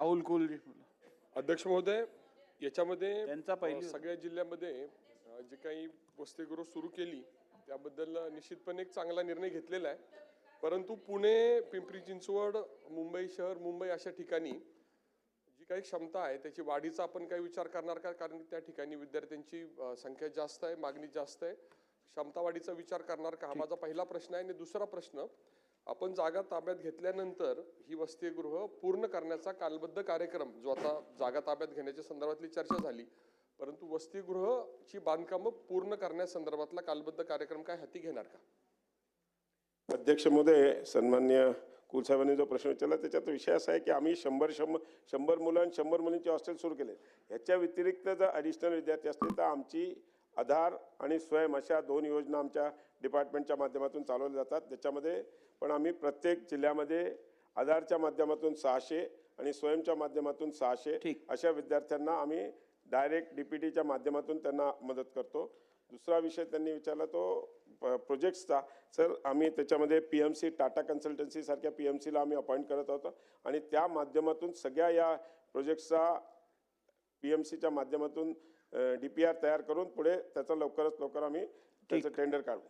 राहुल कोहली अध्यक्ष महोदय याच्यामध्ये त्यांचा पहिली अ, सगळ्या जिल्ह्यामध्ये अ, जी काही वसतिगृह सुरू केली त्याबद्दल निश्चितपणे एक चांगला निर्णय घेतलेला आहे. परंतु पुणे पिंपरी चिंचवड मुंबई शहर मुंबई अशा ठिकाणी जी काही क्षमता आहे त्याची वाढीचा आपण काही विचार करणार का? कारण त्या ठिकाणी विद्यार्थ्यांची अ, संख्या जास्त आहे मागणी जास्त आहे. क्षमता वाढीचा विचार करणार का? हा माझा पहिला प्रश्न आहे. आणि दुसरा प्रश्न आपण जागा ताब्यात घेतल्यानंतर ही वसतिगृह पूर्ण करण्याचा कालबद्ध कार्यक्रम जो आता जागा ताब्यात घेण्याच्या संदर्भातली चर्चा झाली परंतु वसतिगृहची बांधकामं पूर्ण करण्यासंदर्भातला कालबद्ध कार्यक्रम काय हाती घेणार का? अध्यक्ष महोदय सन्मान्य कुलसाहेबांनी जो प्रश्न विचारला त्याच्यात विषय असा आहे की आम्ही शंभर शंभर शंभर मुलं आणि शंभर मुलींचे हॉस्टेल सुरू केले. ह्याच्या व्यतिरिक्त जर ॲडिशनल विद्यार्थी असतील तर आमची आधार आणि स्वयं अशा दोन योजना आमच्या डिपार्टमेंटच्या माध्यमातून चालवल्या जातात. त्याच्यामध्ये पण आम्ही प्रत्येक जिल्ह्यामध्ये आधारच्या माध्यमातून सहाशे आणि स्वयंच्या माध्यमातून सहाशे. अशा विद्यार्थ्यांना आम्ही डायरेक्ट डी पी टीच्या माध्यमातून त्यांना मदत करतो. दुसरा विषय त्यांनी विचारला तो प- प्रोजेक्ट्सचा. सर आम्ही त्याच्यामध्ये P M C Tata consultancy सारख्या पी एम सीला आम्ही अपॉइंट करत होतो. आणि त्या माध्यमातून सगळ्या या प्रोजेक्ट्सचा पी एम सीच्या माध्यमातून डी पी आर तयार करून पुढे त्याचं लवकरात लवकर आम्ही त्याचं टेंडर काढू.